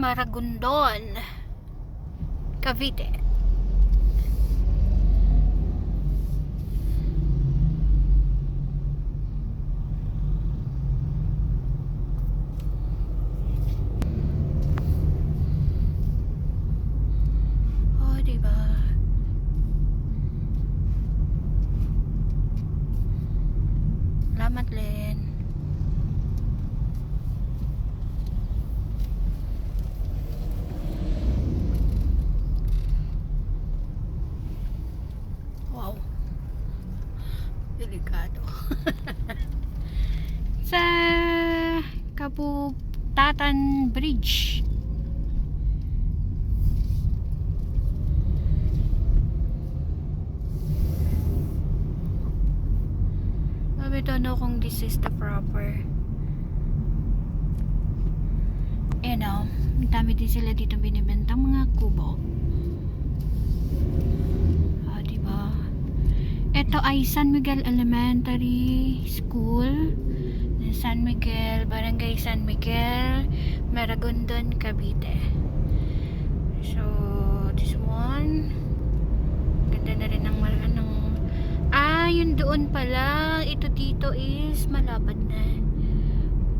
Maragondon, Cavite. Oh? Salamat, Len. Delikado. Sa Kabutatan Bridge. I don't know kung this is the proper you know dami din sila dito binibentang mga kubo ah diba ito ay San Miguel Elementary School San Miguel, Barangay San Miguel Maragondon, Cavite. So this one ganda na rin ng, mar- ng ah yun doon pala. Ito dito is malapad na.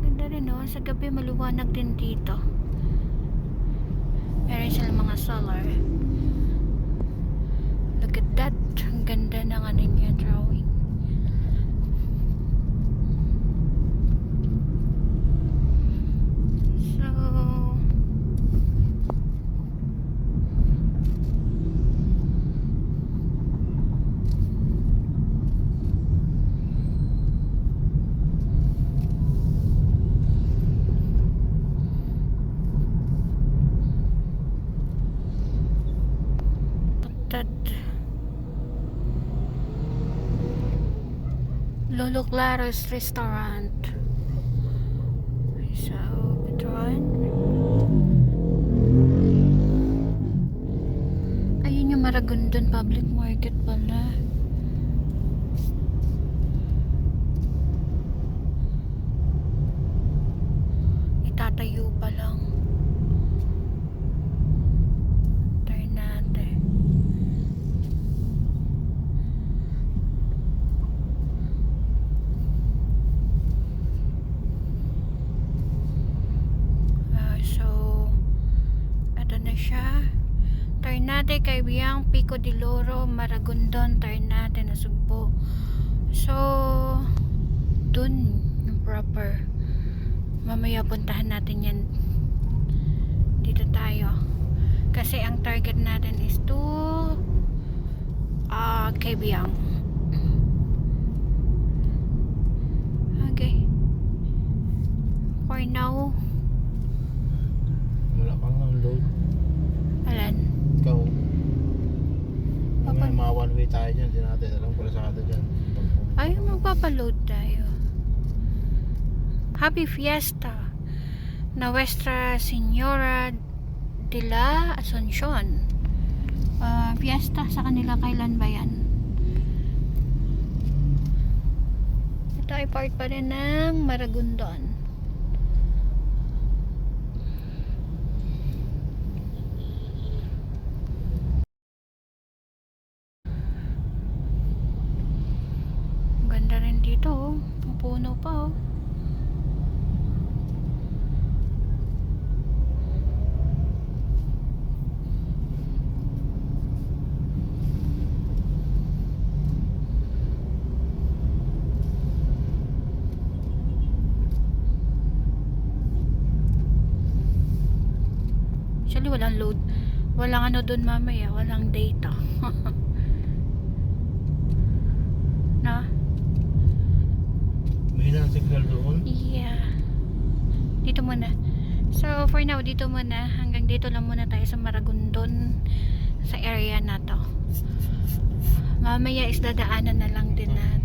Ganda rin no sa gabi maluwanag din dito. Meron sila mga solar. Look at that ang ganda ng ano niya drawing so Tad. Lolo Claro's Restaurant. So, Petron. Ayun yung Maragondon Public Market pala. Itatayo pa lang. Turn natin. Ah, so, ito na siya. Turn natin kay Biang Pico de Loro, Maragondon, turn natin na Sugbo. So, dun yung proper. Mamaya puntahan natin yan. Dito tayo. Kasi ang target natin is to ah kay Biang. Okay. For now, Wala pang ng load. alan. Ikaw. Papa- May mga one way tayo dyan. Hindi natin alam kung saan dyan. Ay, magpapaload tayo. Happy Fiesta na Nuestra Señora de la Asuncion. Ah, fiesta sa kanila kailan ba yan? Ito ay part pa rin ng Maragondon. Ang Dito oh. Puno pa oh. Actually, walang load. Walang ano dun mamaya. Walang data. na? May na signal doon. Yeah. Dito muna. So, for now, dito muna. Hanggang dito lang muna tayo sa Maragondon. Sa area na to. Mamaya is dadaanan na lang din na